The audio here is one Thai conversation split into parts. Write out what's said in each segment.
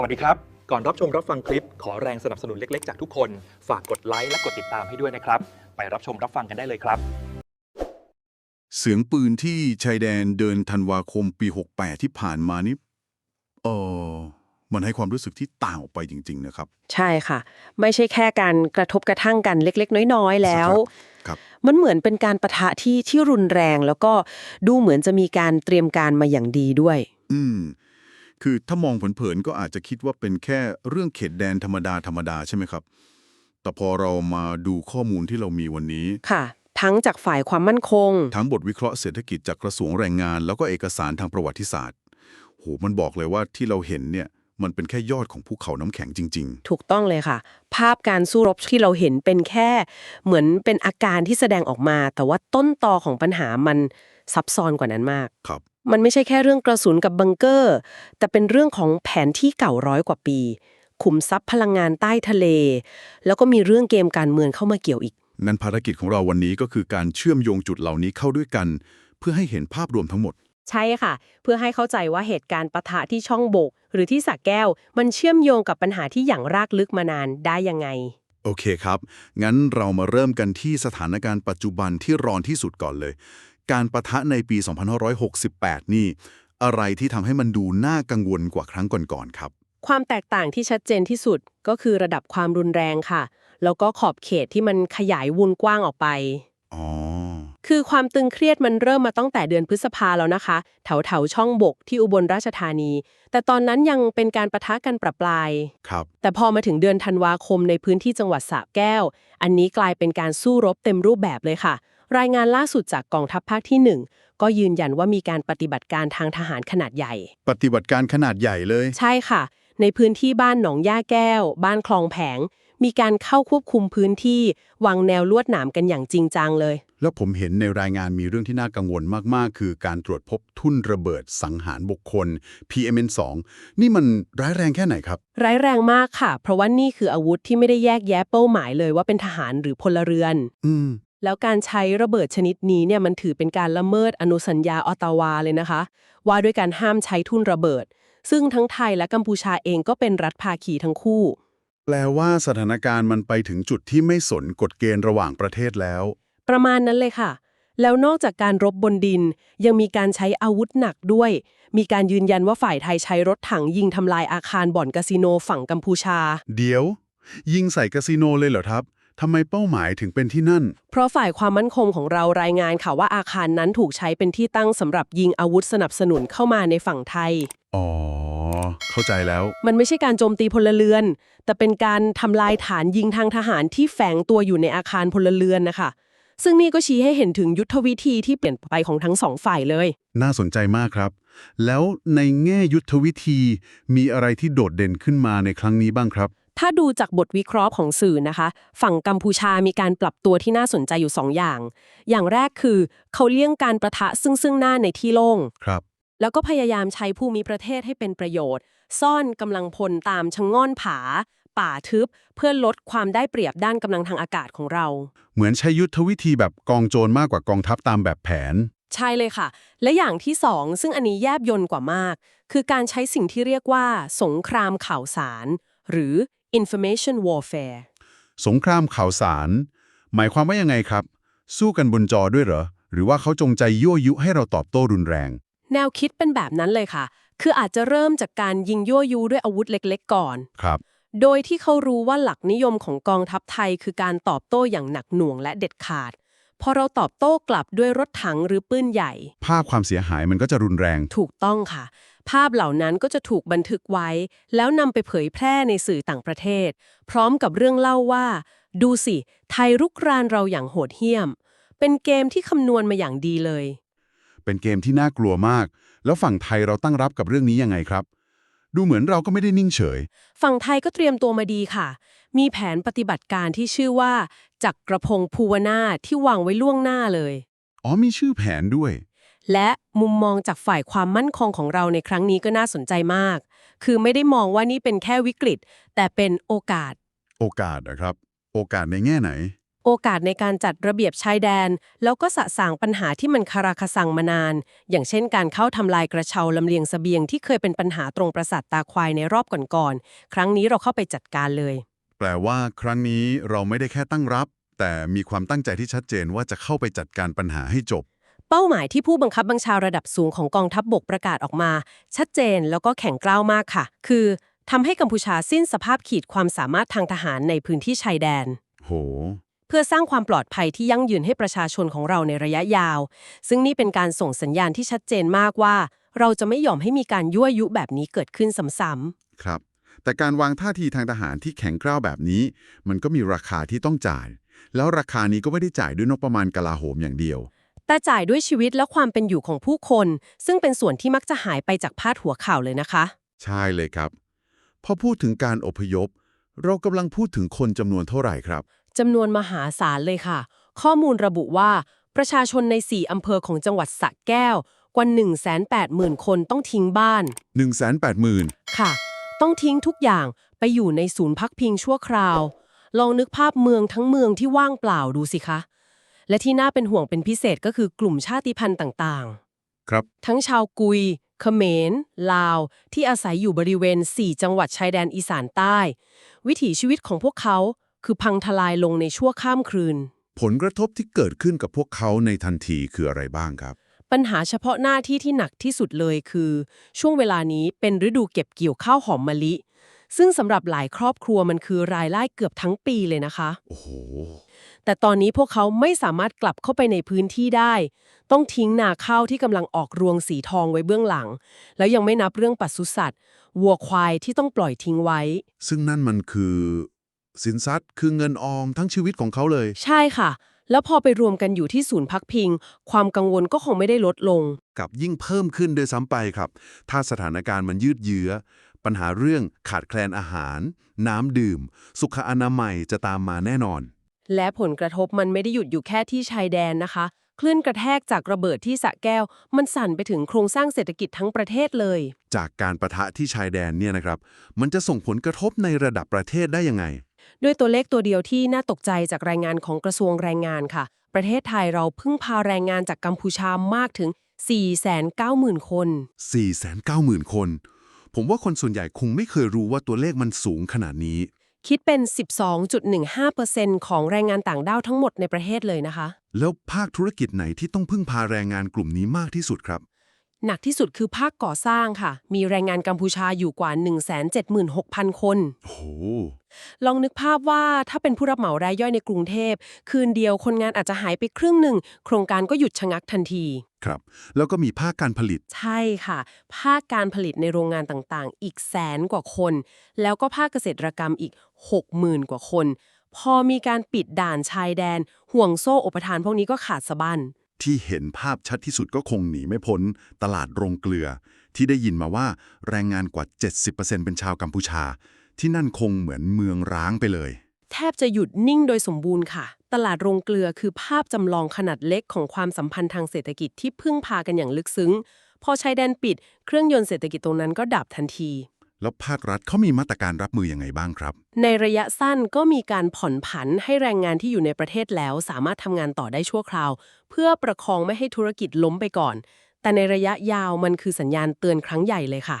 สวัสดีครับ ก่อนรับชมรับฟังคลิป ขอแรงสนับสนุนเล็ก ๆ จากทุกคน ฝากกดไลค์และกดติดตามให้ด้วยนะครับ ไปรับชมรับฟังกันได้เลยครับ เสียงปืนที่ชายแดนเดินธันวาคมปี 68 ที่ผ่านมานี่เออมันให้ความรู้สึกที่ต่างออกไปจริง ๆ นะครับ ใช่ค่ะ ไม่ใช่แค่การกระทบกระทั่งกันเล็ก ๆ น้อยๆแล้ว ครับ มันเหมือนเป็นการประทะที่ที่รุนแรง แล้วก็ดูเหมือนจะมีการเตรียมการมาอย่างดีด้วย อืม คือถ้ามองเผินๆก็อาจจะคิดว่าเป็นแค่เรื่องเขตแดนธรรมดาธรรมดาใช่ไหมครับ แต่พอเรามาดูข้อมูลที่เรามีวันนี้ ค่ะ ทั้งจากฝ่ายความมั่นคง ทั้งบทวิเคราะห์เศรษฐกิจจากกระทรวงแรงงาน แล้วก็เอกสารทางประวัติศาสตร์ โห มันบอกเลยว่าที่เราเห็นเนี่ย มันเป็นแค่ยอดของภูเขาน้ำแข็งจริงถูกต้องเลยค่ะ ภาพการสู้รบที่เราเห็นเป็นแค่เหมือนเป็นอาการที่แสดงออกมา แต่ว่าต้นตอของปัญหามันซับซ้อนกว่านั้นมากๆครับ มันไม่ใช่แค่เรื่องกระสุนกับบังเกอร์ แต่เป็นเรื่องของแผนที่เก่าร้อยกว่าปี ขุมทรัพย์พลังงานใต้ทะเล แล้วก็มีเรื่องเกมการเมืองเข้ามาเกี่ยวอีก นั่นภารกิจของเราวันนี้ก็คือการเชื่อมโยงจุดเหล่านี้เข้าด้วยกัน เพื่อให้เห็นภาพรวมทั้งหมด ใช่ค่ะ เพื่อให้เข้าใจว่าเหตุการณ์ปะทะที่ช่องโบก หรือที่สระแก้ว มันเชื่อมโยงกับปัญหาที่อย่างรากลึกมานานได้ยังไง โอเคครับ งั้นเรามาเริ่มกันที่สถานการณ์ปัจจุบันที่ร้อนที่สุดก่อนเลย การประทะในปี 2568 นี่ อะไรที่ทำให้มันดูน่ากังวลกว่าครั้งก่อนๆครับ ความแตกต่างที่ชัดเจนที่สุดก็คือระดับความรุนแรงค่ะ แล้วก็ขอบเขตที่มันขยายวุนกว้างออกไป อ๋อ คือความตึงเครียดมันเริ่มมาตั้งแต่เดือนพฤษภาแล้วนะคะ แถวแถวๆช่องบกที่อุบลราชธานี แต่ตอนนั้นยังเป็นการประทะกันประปราย ครับ แต่พอมาถึงเดือนธันวาคมในพื้นที่จังหวัดสระแก้ว อันนี้กลายเป็นการสู้รบเต็มรูปแบบเลยค่ะ รายงานล่าสุดจากกองทัพภาคที่ 1 ก็ยืนยันว่ามีการปฏิบัติการทางทหารขนาดใหญ่ ปฏิบัติการขนาดใหญ่เลย ใช่ค่ะ ในพื้นที่บ้านหนองย่าแก้ว บ้านคลองแผง มีการเข้าควบคุมพื้นที่วางแนวลวดหนามกันอย่างจริงจังเลย แล้วผมเห็นในรายงานมีเรื่องที่น่ากังวลมาก ๆ คือการตรวจพบทุ่นระเบิดสังหารบุคคล PMN2 นี่มันร้ายแรงแค่ไหนครับ ร้ายแรงมากค่ะ เพราะว่านี่คืออาวุธที่ไม่ได้แยกแยะเป้าหมายเลยว่าเป็นทหารหรือพลเรือน อืมแล้วการใช้ระเบิดชนิดนี้เนี่ยมันถือเป็นการละเมิดอนุสัญญาออตตาวาเลยนะคะ ว่าด้วยการห้ามใช้ทุ่นระเบิด ซึ่งทั้งไทยและกัมพูชาเองก็เป็นรัฐภาคีทั้งคู่ แปลว่าสถานการณ์มันไปถึงจุดที่ไม่สนกฎเกณฑ์ระหว่างประเทศแล้ว ประมาณนั้นเลยค่ะ แล้วนอกจากการรบบนดิน ยังมีการใช้อาวุธหนักด้วย มีการยืนยันว่าฝ่ายไทยใช้รถถังยิงทำลายอาคารบ่อนคาสิโนฝั่งกัมพูชา เดี๋ยว ยิงใส่คาสิโนเลยเหรอครับทำไมเป้าหมายถึงเป็นที่นั่น เพราะฝ่ายความมั่นคงของเรารายงานค่ะว่าอาคารนั้นถูกใช้เป็นที่ตั้งสำหรับยิงอาวุธสนับสนุนเข้ามาในฝั่งไทย อ๋อ เข้าใจแล้ว มันไม่ใช่การโจมตีพลเรือน แต่เป็นการทำลายฐานยิงทางทหารที่แฝงตัวอยู่ในอาคารพลเรือนนะคะ ซึ่งนี่ก็ชี้ให้เห็นถึงยุทธวิธีที่เปลี่ยนไปของทั้งสองฝ่ายเลย น่าสนใจมากครับ แล้วในแง่ยุทธวิธีมีอะไรที่โดดเด่นขึ้นมาในครั้งนี้บ้างครับ ถ้าดูจากบทวิเคราะห์ของสื่อนะคะ ฝั่งกัมพูชามีการปรับตัวที่น่าสนใจอยู่สองอย่าง อย่างแรกคือ เขาเลี่ยงการประทะซึ่งซึ่งหน้าในที่โล่ง ครับ แล้วก็พยายามใช้ภูมิประเทศให้เป็นประโยชน์ ซ่อนกำลังพลตามชะง่อนผา ป่าทึบ เพื่อลดความได้เปรียบด้านกำลังทางอากาศของเรา เหมือนใช้ยุทธวิธีแบบกองโจรมากกว่ากองทัพตามแบบแผน ใช่เลยค่ะ และอย่างที่สองซึ่งอันนี้แยบยนต์กว่ามาก คือการใช้สิ่งที่เรียกว่า สงครามข่าวสาร หรือ information warfare สงครามข่าวสาร หมายความว่ายังไงครับ สู้กันบนจอด้วยเหรอ หรือว่าเขาจงใจยั่วยุให้เราตอบโต้รุนแรง แนวคิดเป็นแบบนั้นเลยค่ะ คืออาจจะเริ่มจากการยิงยั่วยุด้วยอาวุธเล็ก ๆ ก่อน ครับ โดยที่เขารู้ว่าหลักนิยมของกองทัพไทยคือการตอบโต้อย่างหนักหน่วงและเด็ดขาด พอเราตอบโต้กลับด้วยรถถังหรือปืนใหญ่ ภาพความเสียหายมันก็จะรุนแรง ถูกต้องค่ะ ภาพเหล่านั้นก็จะถูกบันทึกไว้ แล้วนำไปเผยแพร่ในสื่อต่างประเทศ พร้อมกับเรื่องเล่าว่า ดูสิ ไทยรุกรานเราอย่างโหดเหี้ยม เป็นเกมที่คำนวณมาอย่างดีเลย เป็นเกมที่น่ากลัวมาก แล้วฝั่งไทยเราตั้งรับกับเรื่องนี้ยังไงครับ ดูเหมือนเราก็ไม่ได้นิ่งเฉย ฝั่งไทยก็เตรียมตัวมาดีค่ะ มีแผนปฏิบัติการที่ชื่อว่า จักรพงศ์ภูวนาถที่วางไว้ล่วงหน้าเลย อ๋อมีชื่อแผนด้วย และมุมมองจากฝ่ายความมั่นคงของเราในครั้งนี้ก็น่าสนใจมาก คือไม่ได้มองว่านี่เป็นแค่วิกฤต แต่เป็นโอกาส โอกาสนะครับ โอกาสในแง่ไหน โโอกาสในการจัดระเบียบชายแดน แล้วก็สะสางปัญหาที่มันคาราคาซังมานาน อย่างเช่นการเข้าทำลายกระเช้าลำเลียงเสบียงที่เคยเป็นปัญหาตรงประสาทตาควายในรอบก่อนๆ ครั้งนี้เราเข้าไปจัดการเลย แปลว่าครั้งนี้เราไม่ได้แค่ตั้งรับ แต่มีความตั้งใจที่ชัดเจนว่าจะเข้าไปจัดการปัญหาให้จบ เป้าหมายที่ผู้บังคับบัญชาระดับสูงของกองทัพบบกประกาศออกมา ชัดเจนแล้วก็แข็งกร้าวมากค่ะ คือทำให้กัมพูชาสิ้นสภาพขีดความสามารถทางทหารในพื้นที่ชายแดน โห เพื่อสร้างความปลอดภัยที่ยั่งยืนให้ประชาชนของเราในระยะยาว ซึ่งนี่เป็นการส่งสัญญาณที่ชัดเจนมากว่า เราจะไม่ยอมให้มีการยั่วยุแบบนี้เกิดขึ้นซ้ำครับ แต่การวางท่าทีทางทหารที่แข็งกร้าวแบบนี้ มันก็มีราคาที่ต้องจ่าย แล้วราคานี้ก็ไม่ได้จ่ายด้วยงบประมาณกลาโหมอย่างเดียวๆแต่จ่ายด้วยชีวิตและความเป็นอยู่ของผู้คน ซึ่งเป็นส่วนที่มักจะหายไปจากพาดหัวข่าวเลยนะคะ ใช่เลยครับ พอพูดถึงการอพยพ เรากำลังพูดถึงคนจำนวนเท่าไหร่ครับ จำนวนมหาศาลเลยค่ะ ข้อมูลระบุว่า ประชาชนใน 4 อำเภอของจังหวัดสระแก้ว กว่า 180,000 คนต้องทิ้งบ้าน 180,000 ค่ะ ต้องทิ้งทุกอย่างไปอยู่ในศูนย์พักพิงชั่วคราว ลองนึกภาพเมืองทั้งเมืองที่ว่างเปล่าดูสิคะ และที่น่าเป็นห่วงเป็นพิเศษก็คือกลุ่มชาติพันธุ์ต่างครับๆทั้งชาวกุยเขมร ลาว ที่อาศัยอยู่บริเวณ 4 จังหวัดชายแดนอีสานใต้ วิถีชีวิตของพวกเขา คือพังทลายลงในชั่วข้ามคืน ผลกระทบที่เกิดขึ้นกับพวกเขาในทันทีคืออะไรบ้างครับ ปัญหาเฉพาะหน้าที่ที่หนักที่สุดเลยคือ ช่วงเวลานี้เป็นฤดูเก็บเกี่ยวข้าวหอมมะลิ ซึ่งสำหรับหลายครอบครัวมันคือรายได้เกือบทั้งปีเลยนะคะ โอ้โห แต่ตอนนี้พวกเขาไม่สามารถกลับเข้าไปในพื้นที่ได้ ต้องทิ้งนาข้าวที่กำลังออกรวงสีทองไว้เบื้องหลัง แล้วยังไม่นับเรื่องปศุสัตว์วัวควายที่ต้องปล่อยทิ้งไว้ ซึ่งนั่นมันคือ สินทรัพย์ คือเงินออมทั้งชีวิตของเขาเลย ใช่ค่ะ แล้วพอไปรวมกันอยู่ที่ศูนย์พักพิง ความกังวลก็คงไม่ได้ลดลงกับยิ่งเพิ่มขึ้นโดวยซ้ำไปครับ ถ้าสถานการณ์มันยืดเยื้อ ปัญหาเรื่องขาดแคลนอาหาร น้ำดื่ม สุขอนามัยจะตามมาแน่นอน และผลกระทบมันไม่ได้หยุดอยู่แค่ที่ชายแดนนะคะ คลื่นกระแทกจากระเบิดที่สระแก้ว มันสั่นไปถึงโครงสร้างเศรษฐกิจทั้งประเทศเลย จากการประทะที่ชายแดนเนี่ยนะครับ มันจะส่งผลกระทบในระดับประเทศได้ยังไง ด้วยตัวเลขตัวเดียวที่น่าตกใจจากรายงานของกระทรวงแรงงานค่ะ ประเทศไทยเราพึ่งพาแรงงานจากกัมพูชามากถึง 490,000 คน 490,000 คน ผมว่าคนส่วนใหญ่คงไม่เคยรู้ว่าตัวเลขมันสูงขนาดนี้ คิดเป็น 12.15%ของแรงงานต่างด้าวทั้งหมดในประเทศเลยนะคะ แล้วภาคธุรกิจไหนที่ต้องพึ่งพาแรงงานกลุ่มนี้มากที่สุดครับ หนักที่สุดคือภาคก่อสร้างค่ะ มีแรงงานกัมพูชาอยู่กว่า 176,000 คนโอ้โห ลองนึกภาพว่าถ้าเป็นผู้รับเหมารายย่อยในกรุงเทพ คืนเดียวคนงานอาจจะหายไปครึ่งหนึ่ง โครงการก็หยุดชะงักทันที ครับ แล้วก็มีภาคการผลิต ใช่ค่ะ ภาคการผลิตในโรงงานต่างๆ อีกแสนกว่าคน แล้วก็ภาคเกษตรกรรมอีก 60,000 กว่าคน พอมีการปิดด่านชายแดน ห่วงโซ่อุปทานพวกนี้ก็ขาดสะบั้น ที่เห็นภาพชัดที่สุดก็คงหนีไม่พ้น ตลาดโรงเกลือ ที่ได้ยินมาว่าแรงงานกว่า 70%เป็นชาวกัมพูชา ที่นั่นคงเหมือนเมืองร้างไปเลย แทบจะหยุดนิ่งโดยสมบูรณ์ค่ะ ตลาดโรงเกลือคือภาพจำลองขนาดเล็กของความสัมพันธ์ทางเศรษฐกิจที่พึ่งพากันอย่างลึกซึ้ง พอชายแดนปิด เครื่องยนต์เศรษฐกิจตรงนั้นก็ดับทันที แล้วภาครัฐเขามีมาตรการรับมือยังไงบ้างครับ ในระยะสั้นก็มีการผ่อนผันให้แรงงานที่อยู่ในประเทศแล้ว สามารถทำงานต่อได้ชั่วคราว เพื่อประคองไม่ให้ธุรกิจล้มไปก่อน แต่ในระยะยาวมันคือสัญญาณเตือนครั้งใหญ่เลยค่ะ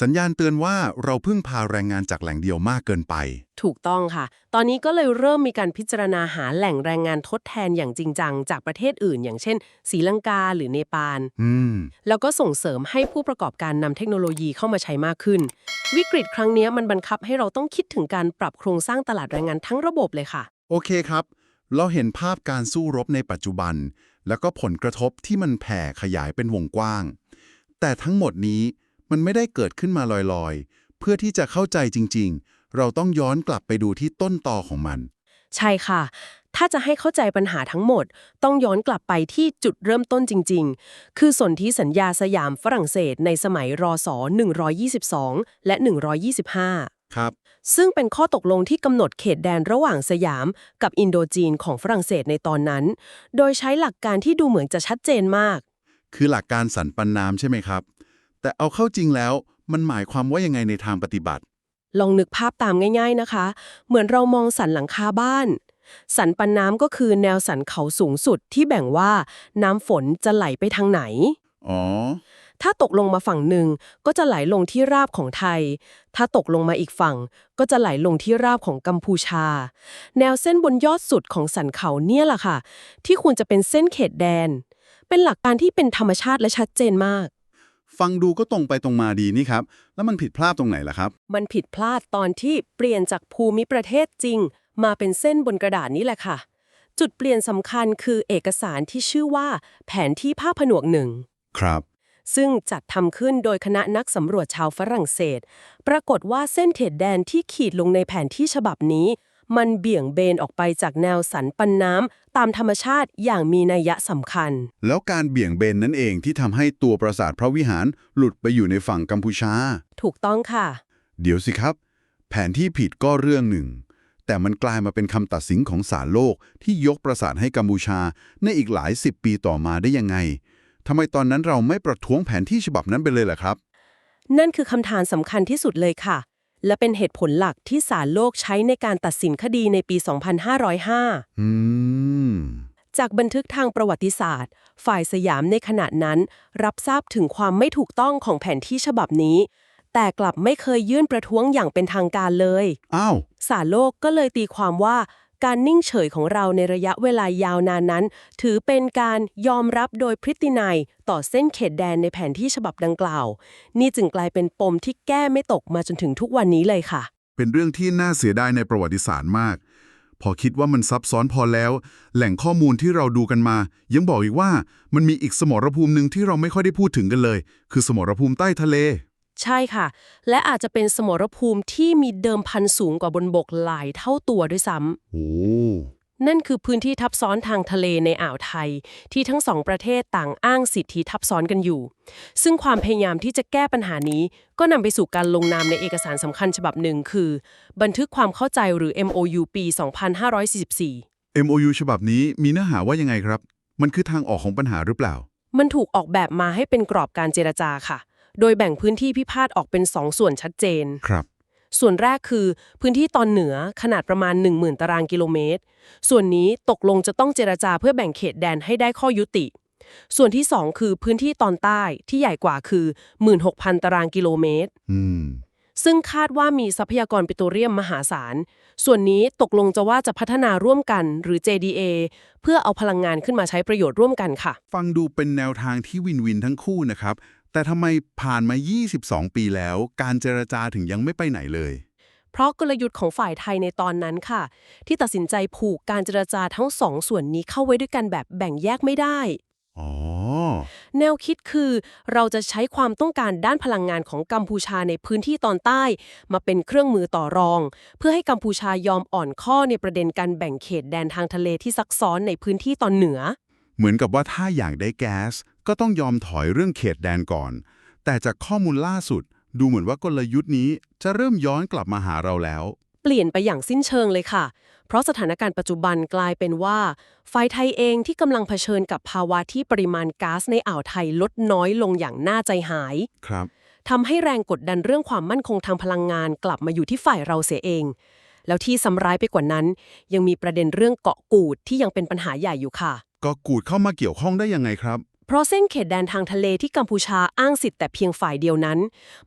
สัญญาณเตือนว่าเราพึ่งพาแรงงานจากแหล่งเดียวมากเกินไป ถูกต้องค่ะ ตอนนี้ก็เลยเริ่มมีการพิจารณาหาแหล่งแรงงานทดแทนอย่างจริงจังจากประเทศอื่น อย่างเช่นศรีลังกาหรือเนปาลอืม แล้วก็ส่งเสริมให้ผู้ประกอบการนำเทคโนโลยีเข้ามาใช้มากขึ้น วิกฤตครั้งนี้มันบังคับให้เราต้องคิดถึงการปรับโครงสร้างตลาดแรงงานทั้งระบบเลยค่ะ โอเคครับ เราเห็นภาพการสู้รบในปัจจุบัน แล้วก็ผลกระทบที่มันแผ่ขยายเป็นวงกว้าง แต่ทั้งหมดนี้ มันไม่ได้เกิดขึ้นมาลอยๆ เพื่อที่จะเข้าใจจริง ๆ เราต้องย้อนกลับไปดูที่ต้นตอของมัน ใช่ค่ะ ถ้าจะให้เข้าใจปัญหาทั้งหมด ต้องย้อนกลับไปที่จุดเริ่มต้นจริง ๆ คือสนธิสัญญาสยามฝรั่งเศสในสมัยรศ122 และ 125 ครับ ซึ่งเป็นข้อตกลงที่กำหนดเขตแดนระหว่างสยามกับอินโดจีนของฝรั่งเศสในตอนนั้น โดยใช้หลักการที่ดูเหมือนจะชัดเจนมาก คือหลักการสันปันน้ำใช่ไหมครับ แต่เอาเข้าจริงแล้วมันหมายความว่ายังไงในทางปฏิบัติ ลองนึกภาพตามง่าย ๆนะคะ เหมือนเรามองสันหลังคาบ้าน สันปันน้ำก็คือแนวสันเขาสูงสุดที่แบ่งว่าน้ำฝนจะไหลไปทางไหน อ๋อ ถ้าตกลงมาฝั่งหนึ่งก็จะไหลลงที่ราบของไทย ถ้าตกลงมาอีกฝั่ง ก็จะไหลลงที่ราบของกัมพูชา แนวเส้นบนยอดสุดของสันเขาเนี่ยแหละค่ะ ที่ควรจะเป็นเส้นเขตแดน เป็นหลักการที่เป็นธรรมชาติและชัดเจนมาก ฟังดูก็ตรงไปตรงมาดีนี่ครับ แล้วมันผิดพลาดตรงไหนล่ะครับ มันผิดพลาดตอนที่เปลี่ยนจากภูมิประเทศจริง มาเป็นเส้นบนกระดาษนี้แหละค่ะ จุดเปลี่ยนสำคัญคือเอกสารที่ชื่อว่า แผนที่ภาพผนวกหนึ่งครับ ซึ่งจัดทำขึ้นโดยคณะนักสำรวจชาวฝรั่งเศส ปรากฏว่าเส้นเขตแดนที่ขีดลงในแผนที่ฉบับนี้ มันเบี่ยงเบนออกไปจากแนวสันปันน้ำตามธรรมชาติอย่างมีนัยยะสำคัญ แล้วการเบี่ยงเบนนั่นเองที่ทำให้ตัวปราสาทพระวิหารหลุดไปอยู่ในฝั่งกัมพูชา ถูกต้องค่ะ เดี๋ยวสิครับ แผนที่ผิดก็เรื่องหนึ่ง แต่มันกลายมาเป็นคำตัดสินของศาลโลกที่ยกปราสาทให้กัมพูชาในอีกหลายสิบปีต่อมาได้ยังไงทำไมตอนนั้นเราไม่ประท้วงแผนที่ฉบับนั้นไปเลยล่ะครับ นั่นคือคำถามสำคัญที่สุดเลยค่ะ และเป็นเหตุผลหลักที่ศาลโลกใช้ในการตัดสินคดีในปี 2505 อืม จากบันทึกทางประวัติศาสตร์ ฝ่ายสยามในขณะนั้น รับทราบถึงความไม่ถูกต้องของแผนที่ฉบับนี้ แต่กลับไม่เคยยื่นประท้วงอย่างเป็นทางการเลย อ้าว ศาลโลกก็เลยตีความว่า การนิ่งเฉยของเราในระยะเวลายาวนานนั้น ถือเป็นการยอมรับโดยพฤตินัยต่อเส้นเขตแดนในแผนที่ฉบับดังกล่าว นี่จึงกลายเป็นปมที่แก้ไม่ตกมาจนถึงทุกวันนี้เลยค่ะ เป็นเรื่องที่น่าเสียดายในประวัติศาสตร์มาก พอคิดว่ามันซับซ้อนพอแล้ว แหล่งข้อมูลที่เราดูกันมา ยังบอกอีกว่ามันมีอีกสมรภูมิหนึ่งที่เราไม่ค่อยได้พูดถึงกันเลย คือสมรภูมิใต้ทะเล ใช่ค่ะ และอาจจะเป็นสมรภูมิที่มีเดิมพันสูงกว่าบนบกหลายเท่าตัวด้วยซ้ำโอ้นั่นคือพื้นที่ทับซ้อนทางทะเลในอ่าวไทย ที่ทั้งสองประเทศต่างอ้างสิทธิทับซ้อนกันอยู่ ซึ่งความพยายามที่จะแก้ปัญหานี้ ก็นำไปสู่การลงนามในเอกสารสำคัญฉบับหนึ่งคือ บันทึกความเข้าใจหรือ MOU ปี 2544 MOU ฉบับนี้มีเนื้อหาว่ายังไงครับ มันคือทางออกของปัญหาหรือเปล่า มันถูกออกแบบมาให้เป็นกรอบการเจรจาค่ะ โดยแบ่งพื้นที่พิพาทออกเป็นสองส่วนชัดเจน ครับ ส่วนแรกคือพื้นที่ตอนเหนือขนาดประมาณ 10,000 ตารางกิโลเมตร ส่วนนี้ตกลงจะต้องเจรจาเพื่อแบ่งเขตแดนให้ได้ข้อยุติ ส่วนที่ 2 คือพื้นที่ตอนใต้ที่ใหญ่กว่าคือ 16,000 ตารางกิโลเมตร อืม ซึ่งคาดว่ามีทรัพยากรปิโตรเลียมมหาศาล ส่วนนี้ตกลงจะว่าจะพัฒนาร่วมกันหรือ JDA เพื่อเอาพลังงานขึ้นมาใช้ประโยชน์ร่วมกันค่ะ ฟังดูเป็นแนวทางที่วินวินทั้งคู่นะครับ แต่ทำไมผ่านมา 22 ปีแล้ว การเจรจาถึงยังไม่ไปไหนเลย เพราะกลยุทธ์ของฝ่ายไทยในตอนนั้นค่ะ ที่ตัดสินใจผูกการเจรจาทั้งสองส่วนนี้เข้าไว้ด้วยกันแบบแบ่งแยกไม่ได้อ๋อแนวคิดคือเราจะใช้ความต้องการด้านพลังงานของกัมพูชาในพื้นที่ตอนใต้ มาเป็นเครื่องมือต่อรอง เพื่อให้กัมพูชายอมอ่อนข้อในประเด็นการแบ่งเขตแดนทางทะเลที่ซักซ้อนในพื้นที่ตอนเหนือ เหมือนกับว่าถ้าอยากได้แก๊ส ก็ต้องยอมถอยเรื่องเขตแดนก่อน แต่จากข้อมูลล่าสุด ดูเหมือนว่ากลยุทธ์นี้จะเริ่มย้อนกลับมาหาเราแล้ว เปลี่ยนไปอย่างสิ้นเชิงเลยค่ะ เพราะสถานการณ์ปัจจุบันกลายเป็นว่าฝ่ายไทยเองที่กำลังเผชิญกับภาวะที่ปริมาณก๊าซในอ่าวไทยลดน้อยลงอย่างน่าใจหายครับทำให้แรงกดดันเรื่องความมั่นคงทางพลังงานกลับมาอยู่ที่ฝ่ายเราเสียเอง แล้วที่ซ้ำร้ายไปกว่านั้น ยังมีประเด็นเรื่องเกาะกูดที่ยังเป็นปัญหาใหญ่อยู่ค่ะก็กูดเข้ามาเกี่ยวข้องได้ยังไงครับ เพราะเส้นเขตแดนทางทะเลที่กัมพูชาอ้างสิทธิ์แต่เพียงฝ่ายเดียวนั้น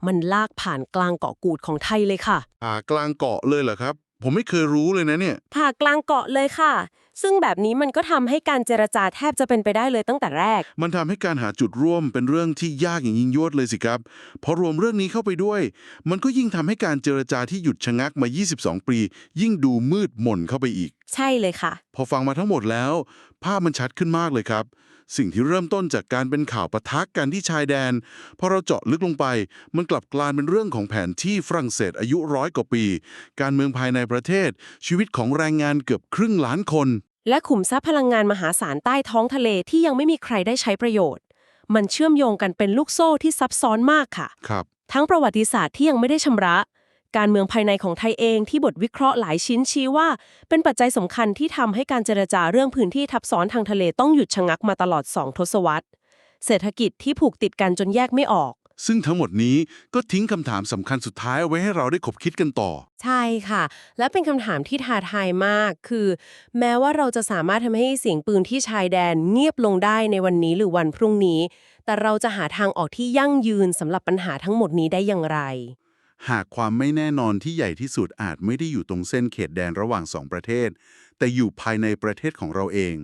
มันลากผ่านกลางเกาะกูดของไทยเลยค่ะ ผ่ากลางเกาะเลยเหรอครับ ผมไม่เคยรู้เลยนะเนี่ย ผ่ากลางเกาะเลยค่ะ ซึ่งแบบนี้มันก็ทำให้การเจรจาแทบจะเป็นไปได้เลยตั้งแต่แรก มันทำให้การหาจุดร่วมเป็นเรื่องที่ยากอย่างยิ่งยวดเลยสิครับพอรวมเรื่องนี้เข้าไปด้วย มันก็ยิ่งทำให้การเจรจาที่หยุดชะงักมา 22 ปี ยิ่งดูมืดมนเข้าไปอีก ใช่เลยค่ะ พอฟังมาทั้งหมดแล้ว ภาพมันชัดขึ้นมากเลยครับ สิ่งที่เริ่มต้นจากการเป็นข่าวปะทะกันที่ชายแดน พอเราเจาะลึกลงไป มันกลับกลายเป็นเรื่องของแผนที่ฝรั่งเศสอายุร้อยกว่าปี การเมืองภายในประเทศ ชีวิตของแรงงานเกือบครึ่งล้านคน และขุมทรัพย์พลังงานมหาศาลใต้ท้องทะเลที่ยังไม่มีใครได้ใช้ประโยชน์ มันเชื่อมโยงกันเป็นลูกโซ่ที่ซับซ้อนมากค่ะ ครับ ทั้งประวัติศาสตร์ที่ยังไม่ได้ชำระ การเมืองภายในของไทยเองที่บทวิเคราะห์หลายชิ้นชี้ว่า เป็นปัจจัยสำคัญที่ทำให้การเจรจาเรื่องพื้นที่ทับซ้อนทางทะเลต้องหยุดชะงักมาตลอด 2 ทศวรรษ เศรษฐกิจที่ผูกติดกันจนแยกไม่ออก ซึ่งทั้งหมดนี้ก็ทิ้งคำถามสำคัญสุดท้ายเอาไว้ให้เราได้ขบคิดกันต่อ ใช่ค่ะ และเป็นคำถามที่ท้าทายมาก คือ แม้ว่าเราจะสามารถทำให้เสียงปืนที่ชายแดนเงียบลงได้ในวันนี้หรือวันพรุ่งนี้ แต่เราจะหาทางออกที่ยั่งยืนสำหรับปัญหาทั้งหมดนี้ได้อย่างไร หากความไม่แน่นอนที่ใหญ่ที่สุดอาจไม่ได้อยู่ตรงเส้นเขตแดนระหว่างสองประเทศ แต่อยู่ภายในประเทศของเราเอง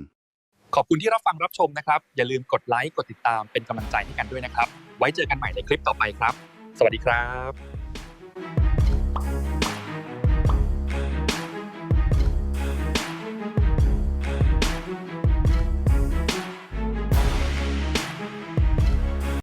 ขอบคุณที่รับฟังรับชมนะครับ อย่าลืมกดไลค์กดติดตามเป็นกำลังใจให้กันด้วยนะครับ ไว้เจอกันใหม่ในคลิปต่อไปครับ สวัสดีครับ